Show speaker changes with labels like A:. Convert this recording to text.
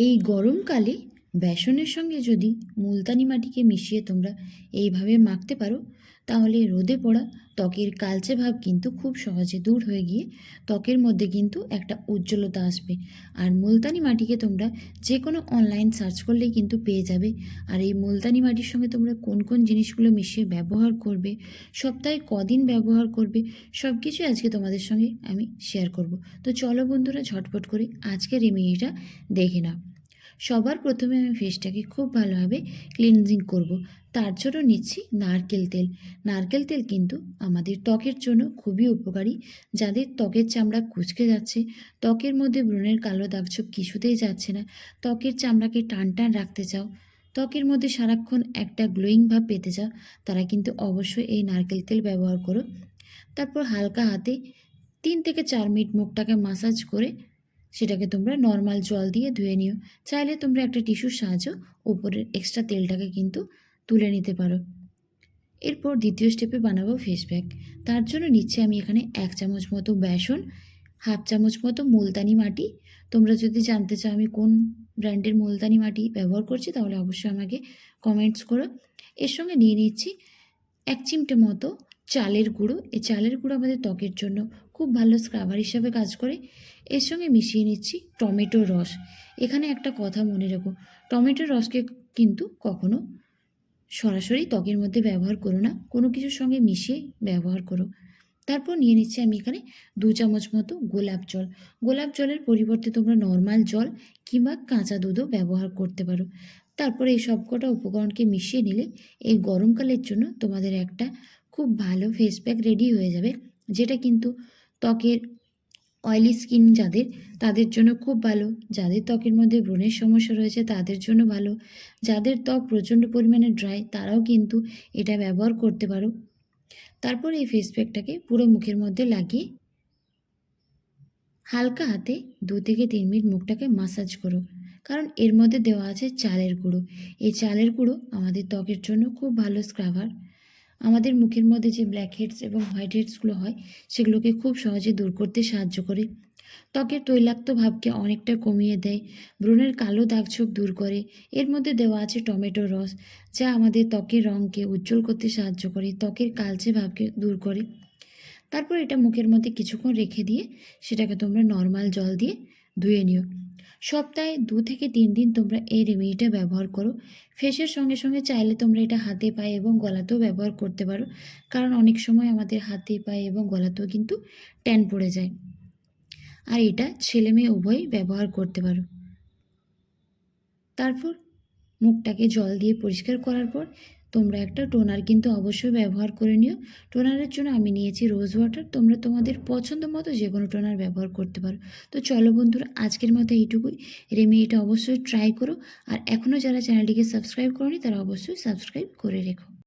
A: এই গরমকালে বেসনের সঙ্গে যদি মুলতানি মাটিকে মিশিয়ে তোমরা এইভাবে মাখতে পারো, তাহলে রোদে পড়া ত্বকের কালচে ভাব কিন্তু খুব সহজে দূর হয়ে গিয়ে ত্বকের মধ্যে কিন্তু একটা উজ্জ্বলতা আসবে। আর মুলতানি মাটিকে তোমরা যে কোনো অনলাইন সার্চ করলেই কিন্তু পেয়ে যাবে। আর এই মুলতানি মাটির সঙ্গে তোমরা কোন কোন জিনিসগুলো মিশিয়ে ব্যবহার করবে, সপ্তাহে কদিন ব্যবহার করবে সব কিছুই আজকে তোমাদের সঙ্গে আমি শেয়ার করব। তো চলো বন্ধুরা ঝটপট করে আজকের রেমেডিটা দেখে নাও। সবার প্রথমে আমি ফেসটাকে খুব ভালোভাবে ক্লিনজিং করব। তার জন্য নিচ্ছি নারকেল তেল। নারকেল তেল কিন্তু আমাদের ত্বকের জন্য খুবই উপকারী। যাদের ত্বকের চামড়া কুচকে যাচ্ছে, ত্বকের মধ্যে ব্রণের কালো দাগছোপ কিছুতেই যাচ্ছে না, ত্বকের চামড়াকে টান টান রাখতে চাও, ত্বকের মধ্যে সারাক্ষণ একটা গ্লোয়িং ভাব পেতে চাও, তারা কিন্তু অবশ্যই এই নারকেল তেল ব্যবহার করো। তারপর হালকা হাতে তিন থেকে চার মিনিট মুখটাকে মাসাজ করে সেটাকে তোমরা নর্মাল জল দিয়ে ধুয়ে নিও। চাইলে তোমরা একটা টিস্যুর সাহায্য ওপরের এক্সট্রা তেলটাকে কিন্তু তুলে নিতে পারো। এরপর দ্বিতীয় স্টেপে বানাবো ফেস প্যাক তার জন্য নিচ্ছি আমি এখানে এক চামচ মতো বেসন হাফ চামচ মতো মুলতানি মাটি। তোমরা যদি জানতে চাও আমি কোন ব্র্যান্ডের মুলতানি মাটি ব্যবহার করছি, তাহলে অবশ্যই আমাকে কমেন্টস করো। এর সঙ্গে নিয়ে নিচ্ছি এক চিমটে মতো চালের গুঁড়ো। এই চালের গুঁড়ো আমাদের ত্বকের জন্য খুব ভালো স্ক্রাবার হিসাবে কাজ করে। এর সঙ্গে মিশিয়ে নিচ্ছি টমেটোর রস। এখানে একটা কথা মনে রেখো টমেটোর রসকে কিন্তু কখনো সরাসরি ত্বকের মধ্যে ব্যবহার করো না, কোনো কিছুর সঙ্গে মিশিয়ে ব্যবহার করো। তারপর নিয়ে নিচ্ছি আমি এখানে দু চামচ মতো গোলাপ জল। গোলাপ জলের পরিবর্তে তোমরা নর্মাল জল কিংবা কাঁচা দুধও ব্যবহার করতে পারো। তারপরে এই সবকটা উপকরণকে মিশিয়ে নিলে এই গরমকালের জন্য তোমাদের একটা খুব ভালো ফেস প্যাক রেডি হয়ে যাবে, যেটা কিন্তু ত্বকের অয়েলি স্কিন যাদের, তাদের জন্য খুব ভালো। যাদের ত্বকের মধ্যে ব্রণের সমস্যা রয়েছে, তাদের জন্য ভালো। যাদের ত্বক প্রচণ্ড পরিমাণে ড্রাই তারাও কিন্তু এটা ব্যবহার করতে পারো। তারপর এই ফেস প্যাকটাকে পুরো মুখের মধ্যে লাগিয়ে হালকা হাতে দু থেকে তিন মিনিট মুখটাকে মাসাজ করো। কারণ এর মধ্যে দেওয়া আছে চালের গুঁড়ো। এই চালের গুঁড়ো আমাদের ত্বকের জন্য খুব ভালো স্ক্রাবার আমাদের মুখের মধ্যে যে ব্ল্যাক হেডস এবং হোয়াইট হেডসগুলো হয়, সেগুলোকে খুব সহজে দূর করতে সাহায্য করে। ত্বকের তৈলাক্ত ভাবকে অনেকটা কমিয়ে দেয় ব্রণের কালো দাগছোপ দূর করে। এর মধ্যে দেওয়া আছে টমেটো রস, যা আমাদের ত্বকের রঙকে উজ্জ্বল করতে সাহায্য করে, ত্বকের কালচে ভাবকে দূর করে। তারপর এটা মুখের মধ্যে কিছুক্ষণ রেখে দিয়ে, সেটাকে তোমরা নর্মাল জল দিয়ে ধুয়ে নিও। সপ্তাহে দু থেকে তিন দিন তোমরা এই রেমেডিটা ব্যবহার করো। ফেসের সঙ্গে সঙ্গে চাইলে তোমরা এটা হাতে পায়ে এবং গলাতেও ব্যবহার করতে পারো। কারণ অনেক সময় আমাদের হাতে পায়ে এবং গলাতেও কিন্তু ট্যান পড়ে যায়। আর এটা ছেলে মেয়ে উভয়ই ব্যবহার করতে পারো। তারপর মুখটাকে জল দিয়ে পরিষ্কার করার পর তোমরা একটা টোনার কিন্তু অবশ্যই ব্যবহার করে নিও। টোনারের জন্য আমি নিয়েছি রোজ ওয়াটার। তোমরা তোমাদের পছন্দ মতো যে কোনো টোনার ব্যবহার করতে পারো। তো চলো বন্ধুরা, আজকের মতো এইটুকুই। রেমি, এটা অবশ্যই ট্রাই করো। আর এখনও যারা চ্যানেলটিকে সাবস্ক্রাইব করনি, তারা অবশ্যই সাবস্ক্রাইব করে রেখো।